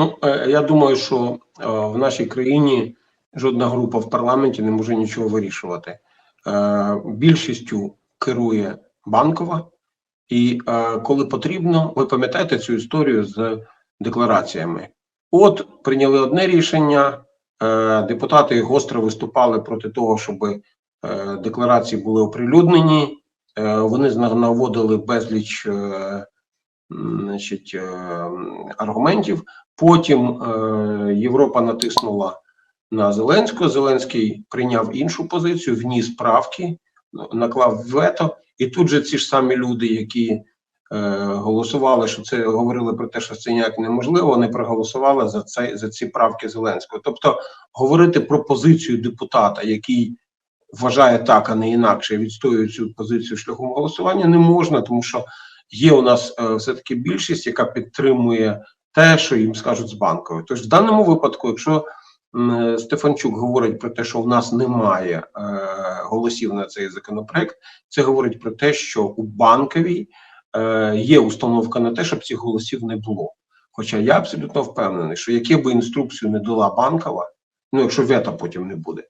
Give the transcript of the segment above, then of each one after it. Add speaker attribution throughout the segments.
Speaker 1: Ну, е, я думаю, що е, в нашій країні жодна група в парламенті не може нічого вирішувати. Е, Більшістю керує банкова, і коли потрібно, ви пам'ятаєте цю історію з деклараціями. От прийняли одне рішення, депутати гостро виступали проти того, щоб декларації були оприлюднені. Вони наводили безліч значить, е, аргументів. Потім е, Європа натиснула на Зеленського. Зеленський прийняв іншу позицію, вніс правки, наклав вето. І тут же ці ж самі люди, які е, голосували, що це говорили про те, що це ніяк неможливо, вони проголосували за це за ці правки Зеленського. Тобто говорити про позицію депутата, який вважає так, а не інакше, відстоює цю позицію шляхом голосування, не можна, тому що є у нас е, все-таки більшість, яка підтримує те, що їм скажуть з банковою. Тож в даному випадку, якщо Стефанчук говорить про те, що в нас немає е, голосів на цей законопроект, це говорить про те, що у банковій е, є установка на те, щоб цих голосів не було. Хоча я абсолютно впевнений, що яке би інструкцію не дала банкова, ну якщо вето потім не буде,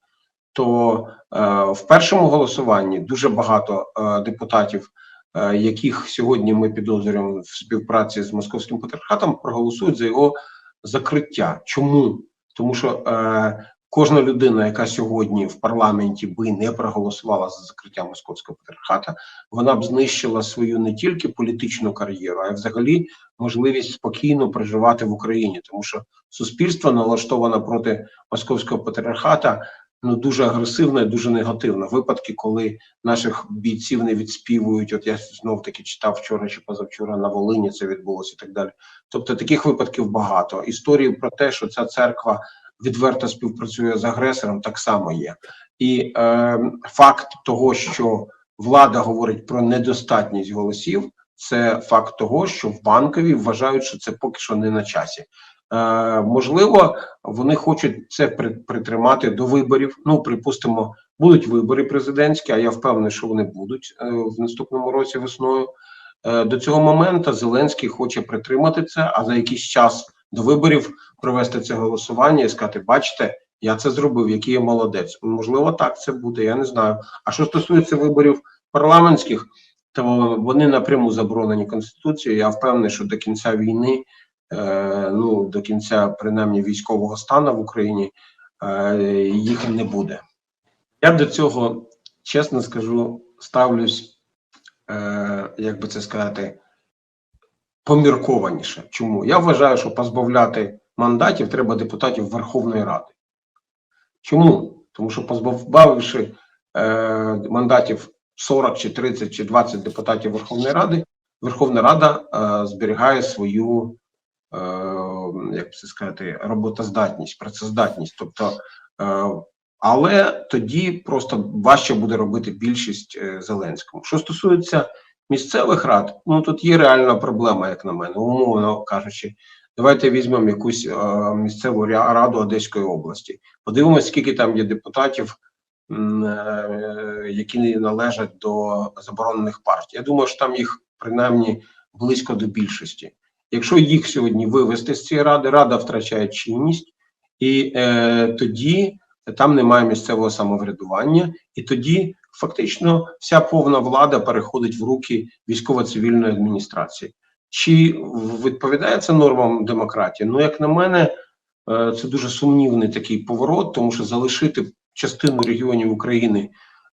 Speaker 1: то е, в першому голосуванні дуже багато е, депутатів, е, яких сьогодні ми підозрюємо в співпраці з московським патріархатом, проголосують за його закриття. Чому? Тому що е, кожна людина, яка сьогодні в парламенті би не проголосувала за закриття московського патріархата, вона б знищила свою не тільки політичну кар'єру, а й взагалі можливість спокійно проживати в Україні, тому що суспільство налаштоване проти московського патріархата. Ну дуже агресивно і дуже негативно. Випадки, коли наших бійців не відспівують. От я знов таки читав вчора чи позавчора на Волині це відбулося і так далі. Тобто таких випадків багато. Історії про те, що ця церква відверто співпрацює з агресором, так само є. І е, факт того, що влада говорить про недостатність голосів, це факт того, що в банкові вважають, що це поки що не на часі. Е, можливо, вони хочуть це притримати до виборів. Ну, припустимо, будуть вибори президентські, а я впевнений, що вони будуть е, в наступному році весною. Е, до цього моменту Зеленський хоче притримати це, а за якийсь час до виборів провести це голосування і сказати: бачите, я це зробив, який я молодець. Можливо, так це буде, я не знаю. А що стосується виборів парламентських, то вони напряму заборонені Конституцією. Я впевнений, що до кінця війни, ну до кінця принаймні військового стану в Україні, е, їх не буде. Я до цього, чесно скажу, ставлюсь, е, як би це сказати, поміркованіше. Чому? Я вважаю, що позбавляти мандатів треба депутатів Верховної Ради. Чому? Тому що позбавивши е, мандатів 40 чи 30 чи 20 депутатів Верховної Ради, Верховна Рада е, зберігає свою, е, як це сказати, роботоздатність, працездатність. Тобто, е, але тоді просто важче буде робити більшість е, Зеленському. Що стосується місцевих рад, ну тут є реальна проблема, як на мене, умовно кажучи. Давайте візьмемо якусь е, місцеву раду Одеської області. Подивимося, скільки там є депутатів, е, які не належать до заборонених партій. Я думаю, що там їх принаймні близько до більшості. Якщо їх сьогодні вивести з цієї ради, рада втрачає чинність, і е, тоді там немає місцевого самоврядування, і тоді фактично вся повна влада переходить в руки військово-цивільної адміністрації. Чи відповідає це нормам демократії? Ну, як на мене, е, це дуже сумнівний такий поворот, тому що залишити частину регіонів України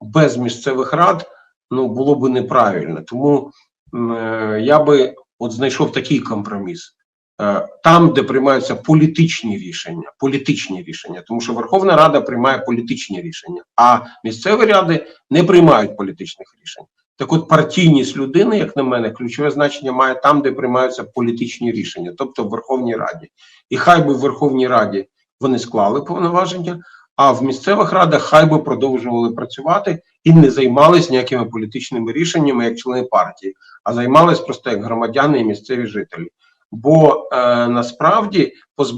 Speaker 1: без місцевих рад ну було би неправильно. Тому е, я би от знайшов такий компроміс. Е, Там, де приймаються політичні рішення, політичні рішення, тому що Верховна Рада приймає політичні рішення, а місцеві ради не приймають політичних рішень. Так от партійність людини, як на мене, ключове значення має там, де приймаються політичні рішення, тобто в Верховній Раді. І хай би в Верховній Раді вони склали повноваження, а в місцевих радах хай би продовжували працювати і не займались ніякими політичними рішеннями як члени партії, а займались просто як громадяни і місцеві жителі. Бо е, насправді, поз, е,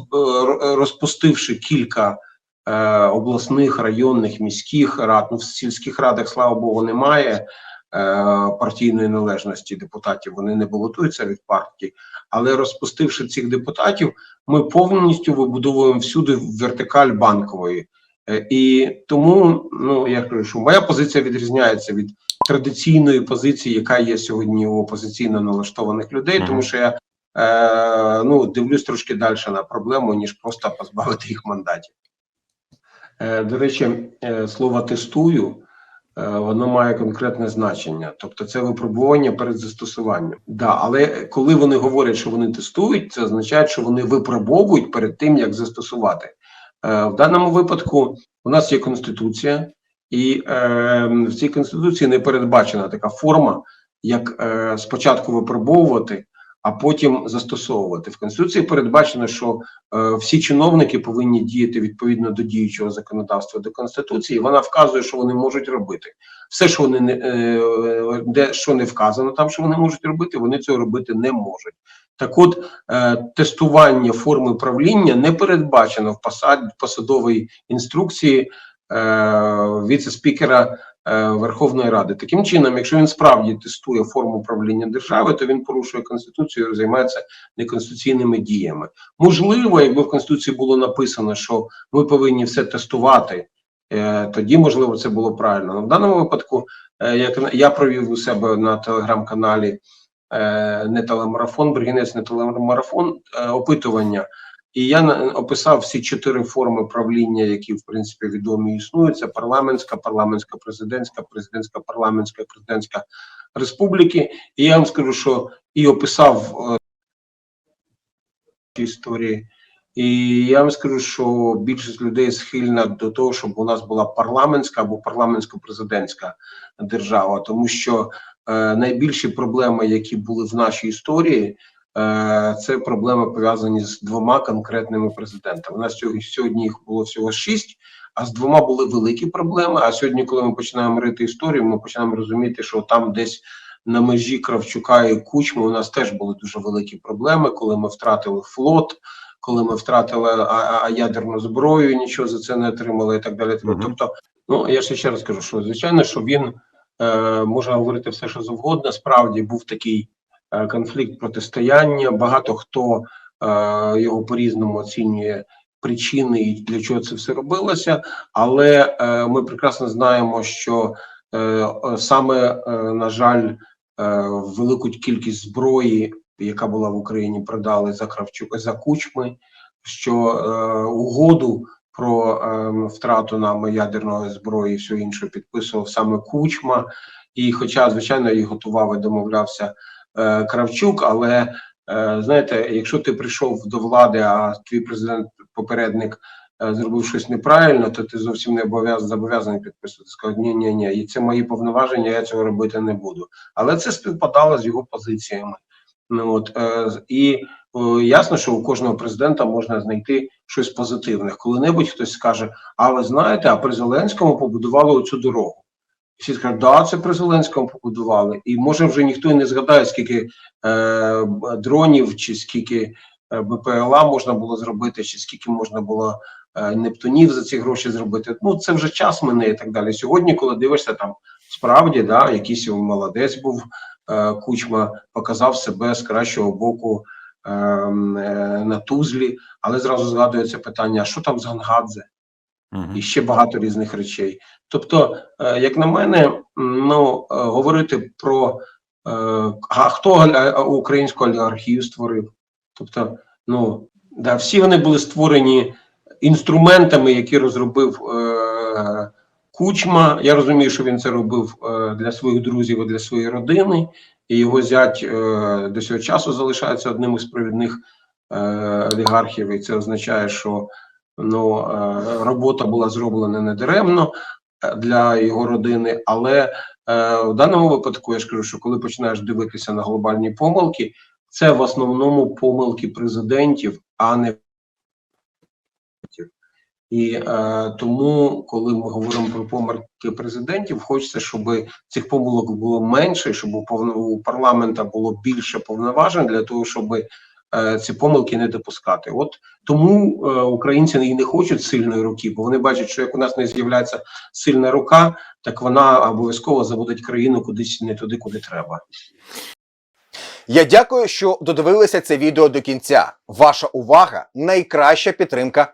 Speaker 1: розпустивши кілька е, обласних, районних, міських рад, ну в сільських радах, слава Богу, немає партійної належності депутатів, вони не балотуються від партії, але розпустивши цих депутатів, ми повністю вибудовуємо всюди вертикаль банкової. Е, І тому, ну я кажу, що моя позиція відрізняється від традиційної позиції, яка є сьогодні у опозиційно налаштованих людей, тому що я е, ну дивлюсь трошки далі на проблему, ніж просто позбавити їх мандатів. Е, до речі, е, слово тестую. е, Воно має конкретне значення, тобто це випробування перед застосуванням. Да, але коли вони говорять, що вони тестують, це означає, що вони випробовують перед тим, як застосувати. Е, В даному випадку у нас є конституція, і е, в цій конституції не передбачена така форма, як е, спочатку випробовувати, а потім застосовувати. В конституції передбачено, що всі чиновники повинні діяти відповідно до діючого законодавства до конституції. Вона вказує, що вони можуть робити. Все, що вони не де що не вказано, там що вони можуть робити, вони цього робити не можуть. Так, от е, тестування форми правління не передбачено в посад, посадовій інструкції е, віце-спікера е, Верховної Ради. Таким чином, якщо він справді тестує форму правління держави, то він порушує конституцію, і займається неконституційними діями. Можливо, якби в конституції було написано, що ми повинні все тестувати. Тоді можливо це було правильно. Но в даному випадку, як я провів у себе на телеграм-каналі не телемарафон, Бригінець, не телемарафон, е, опитування. І я описав всі чотири форми правління, які в принципі відомі існують. Це парламентська, парламентська, президентська, президентська, парламентська, президентська республіки. І я вам скажу, що і описав е, історії. І я вам скажу, що більшість людей схильна до того, щоб у нас була парламентська або парламентсько-президентська держава, тому що е, найбільші проблеми, які були в нашій історії, е, це проблеми пов'язані з двома конкретними президентами. У нас сьогодні, їх було всього шість, а з двома були великі проблеми. А сьогодні, коли ми починаємо рити історію, ми починаємо розуміти, що там десь на межі Кравчука і Кучми у нас теж були дуже великі проблеми, коли ми втратили флот. Коли ми втратили а, а, ядерну зброю, нічого за це не отримали, і так далі.
Speaker 2: Мгм.
Speaker 1: Тобто, ну я ще ще раз кажу, що звичайно, що він е, може говорити все, що завгодно. Справді був такий е, конфлікт протистояння. Багато хто е, його по-різному оцінює причини і для чого це все робилося. Але е, ми прекрасно знаємо, що е, саме, е, на жаль, е, велику кількість зброї, яка була в Україні, продали за Кравчук за кучми, що е, угоду про е, втрату нами ядерної зброї і все інше підписував саме Кучма. І, хоча, звичайно, їх готував і домовлявся е, Кравчук, але е, знаєте, якщо ти прийшов до влади, а твій президент попередник е, зробив щось неправильно, то ти зовсім не обов'яз зобов'язаний підписувати. Сказав, ні, ні, ні, і це мої повноваження, я цього робити не буду. Але це співпадало з його позиціями. Ну от е, і е, ясно, що у кожного президента можна знайти щось позитивне. Коли-небудь хтось скаже: А ви знаєте, а при Зеленському побудували оцю дорогу. Всі скажуть, да, це при Зеленському побудували. І може вже ніхто і не згадає, скільки е, дронів, чи скільки е, БПЛА можна було зробити, чи скільки можна було е, Нептунів за ці гроші зробити. Ну це вже час мине і так далі. Сьогодні, коли дивишся там, справді да, якийсь молодець був. Е, Кучма показав себе з кращого боку на Тузлі, але зразу згадується питання: а що там з Гангадзе? І ще багато різних речей. Тобто, е, як на мене, ну е, говорити про е, а хто українську олігархію створив? Тобто, ну да, всі вони були створені інструментами, які розробив е, Кучма. Я розумію, що він це робив е, для своїх друзів і для своєї родини, і його зять е, до цього часу залишається одним із провідних е, олігархів, і це означає, що ну е, робота була зроблена не даремно для його родини, але в даному випадку я ж кажу, що коли починаєш дивитися на глобальні помилки, це в основному помилки президентів, а не і е, тому, коли ми говоримо про помилки президентів, хочеться, щоб цих помилок було менше, щоб у, у парламента було більше повноважень для того, щоб е, ці помилки не допускати. От тому е, українці і не хочуть сильної руки, бо вони бачать, що як у нас не з'являється сильна рука, так вона обов'язково заводить країну кудись не туди, куди треба.
Speaker 2: Я дякую, що додивилися це відео до кінця. Ваша увага найкраща підтримка